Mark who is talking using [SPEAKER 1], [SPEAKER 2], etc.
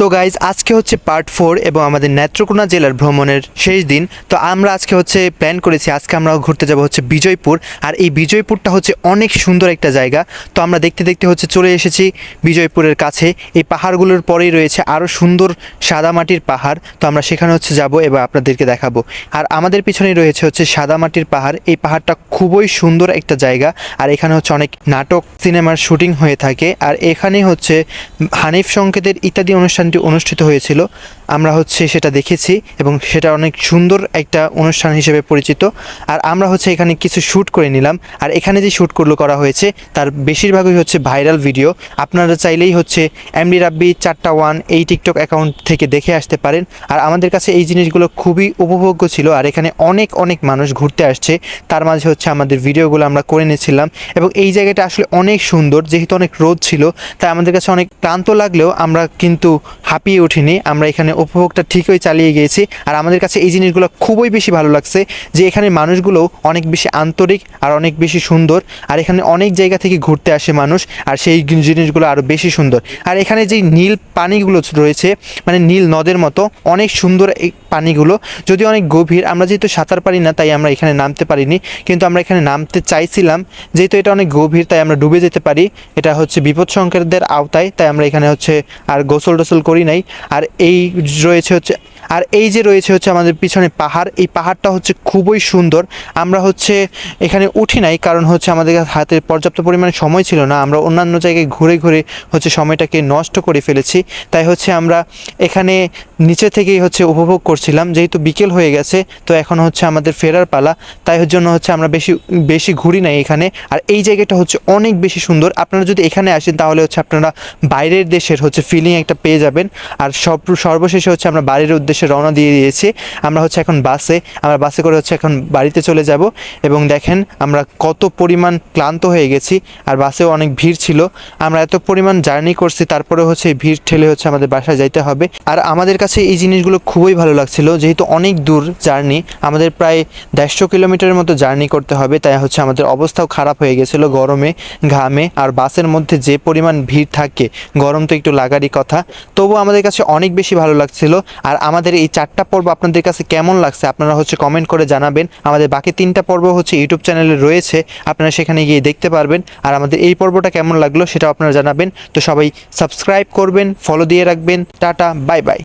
[SPEAKER 1] তো গাইজ আজকে হচ্ছে পার্ট ফোর এবং আমাদের নেত্রকোনা জেলার ভ্রমণের শেষ দিন। তো আমরা আজকে হচ্ছে প্ল্যান করেছি, আজকে আমরা ঘুরতে যাব হচ্ছে বিজয়পুর। আর এই বিজয়পুরটা হচ্ছে অনেক সুন্দর একটা জায়গা। তো আমরা দেখতে দেখতে হচ্ছে চলে এসেছি বিজয়পুরের কাছে। এই পাহাড়গুলোর পরেই রয়েছে আরও সুন্দর সাদামাটির পাহাড়। তো আমরা সেখানে হচ্ছে যাব এবং আপনাদেরকে দেখাবো। আর আমাদের পিছনেই রয়েছে হচ্ছে সাদামাটির পাহাড়। এই পাহাড়টা খুবই সুন্দর একটা জায়গা। আর এখানে হচ্ছে অনেক নাটক, সিনেমার শুটিং হয়ে থাকে। আর এখানেই হচ্ছে হানিফ সংকেতের ইত্যাদি অনুষ্ঠিত হয়েছিল। আমরা হচ্ছে সেটা দেখেছি এবং সেটা অনেক সুন্দর একটা অনুষ্ঠান হিসেবে পরিচিত। আর আমরা হচ্ছে এখানে কিছু শ্যুট করে নিলাম। আর এখানে যে শ্যুটগুলো করা হয়েছে, তার বেশিরভাগই হচ্ছে ভাইরাল ভিডিও। আপনারা চাইলেই হচ্ছে এমডি রাব্বি চারটা ওয়ান এই টিকটক অ্যাকাউন্ট থেকে দেখে আসতে পারেন। আর আমাদের কাছে এই জিনিসগুলো খুবই উপভোগ্য ছিল। আর এখানে অনেক অনেক মানুষ ঘুরতে আসছে। তার মাঝে হচ্ছে আমাদের ভিডিওগুলো আমরা করে নিয়েছিলাম। এবং এই জায়গাটা আসলে অনেক সুন্দর, যেহেতু অনেক রোদ ছিল। তাই আমাদের কাছে অনেক ক্লান্ত লাগলেও আমরা কিন্তু হাঁপিয়ে উঠিনি। আমরা এখানে উপভোগটা ঠিকই চালিয়ে গিয়েছি। আর আমাদের কাছে এই জিনিসগুলো খুবই বেশি ভালো লাগছে যে এখানে মানুষগুলো অনেক বেশি আন্তরিক আর অনেক বেশি সুন্দর। আর এখানে অনেক জায়গা থেকে ঘুরতে আসে মানুষ আর সেই জিনিসগুলো আরও বেশি সুন্দর। আর এখানে যেই নীল পানিগুলো রয়েছে মানে নীল নদের মতো অনেক সুন্দর পানিগুলো যদি অনেক গভীর, আমরা যেহেতু সাঁতার পারি না, তাই আমরা এখানে নামতে পারিনি। কিন্তু আমরা এখানে নামতে চাইছিলাম, যেহেতু এটা অনেক গভীর, তাই আমরা ডুবে যেতে পারি। এটা হচ্ছে বিপদ সংকেতদের আওতায়, তাই আমরা এখানে হচ্ছে আর গোসল টোসল করি নাই। আর এই রয়েছে হচ্ছে আর এই যে রয়েছে হচ্ছে আমাদের পিছনে পাহাড়, এই পাহাড়টা হচ্ছে খুবই সুন্দর। আমরা হচ্ছে এখানে উঠি নাই কারণ হচ্ছে আমাদের হাতে পর্যাপ্ত পরিমাণে সময় ছিল না। আমরা অন্যান্য জায়গায় ঘুরে ঘুরে হচ্ছে সময়টাকে নষ্ট করে ফেলেছি। তাই হচ্ছে আমরা এখানে নিচে থেকেই হচ্ছে উপভোগ করছিলাম। যেহেতু বিকেল হয়ে গেছে, তো এখন হচ্ছে আমাদের ফেরার পালা। তাই জন্য হচ্ছে আমরা বেশি বেশি ঘুরি নাই এখানে। আর এই জায়গাটা হচ্ছে অনেক বেশি সুন্দর। আপনারা যদি এখানে আসেন তাহলে হচ্ছে আপনারা বাইরের দেশের হচ্ছে ফিলিং একটা পেয়ে যাবেন। আর সব, সর্বশেষে হচ্ছে আমরা বাড়ির উদ্দেশ্যে রওনা দিয়ে দিয়েছি। আমরা হচ্ছে এখন বাসে, আমরা বাসে করে হচ্ছে এখন বাড়িতে চলে যাব এবং দেখেন আমরা কত পরিমাণ ক্লান্ত হয়ে গেছি আর বাসেও অনেক ভিড় ছিল। আমরা এত পরিমাণ জার্নি করছি, তারপরে হচ্ছে ভিড় ঠেলে হচ্ছে আমাদের বাসায় যাইতে হবে। আর আমাদের কাছে এই জিনিসগুলো খুবই ভালো লাগছিল, যেহেতু অনেক দূর জার্নি, আমাদের প্রায় দেড়শো কিলোমিটারের মতো জার্নি করতে হবে, তাই হচ্ছে আমাদের অবস্থাও খারাপ হয়ে গেছিল গরমে, ঘামে। আর বাসের মধ্যে যে পরিমাণ ভিড় থাকে, গরম তো একটু লাগারই কথা তবু আমাদের কাছে অনেক বেশি ভালো লাগছিল। আর আমাদের এই চারটা পর্ব আপনাদের কাছে কেমন লাগছে আপনারা হচ্ছে কমেন্ট করে জানাবেন। আমাদের বাকি তিনটা পর্ব হচ্ছে ইউটিউব চ্যানেলে রয়েছে, আপনারা সেখানে গিয়ে দেখতে পারবেন। আর আমাদের এই পর্বটা কেমন লাগল সেটাও আপনারা জানাবেন। তো সবাই সাবস্ক্রাইব করবেন ফলো দিয়ে রাখবেন। Tata bye bye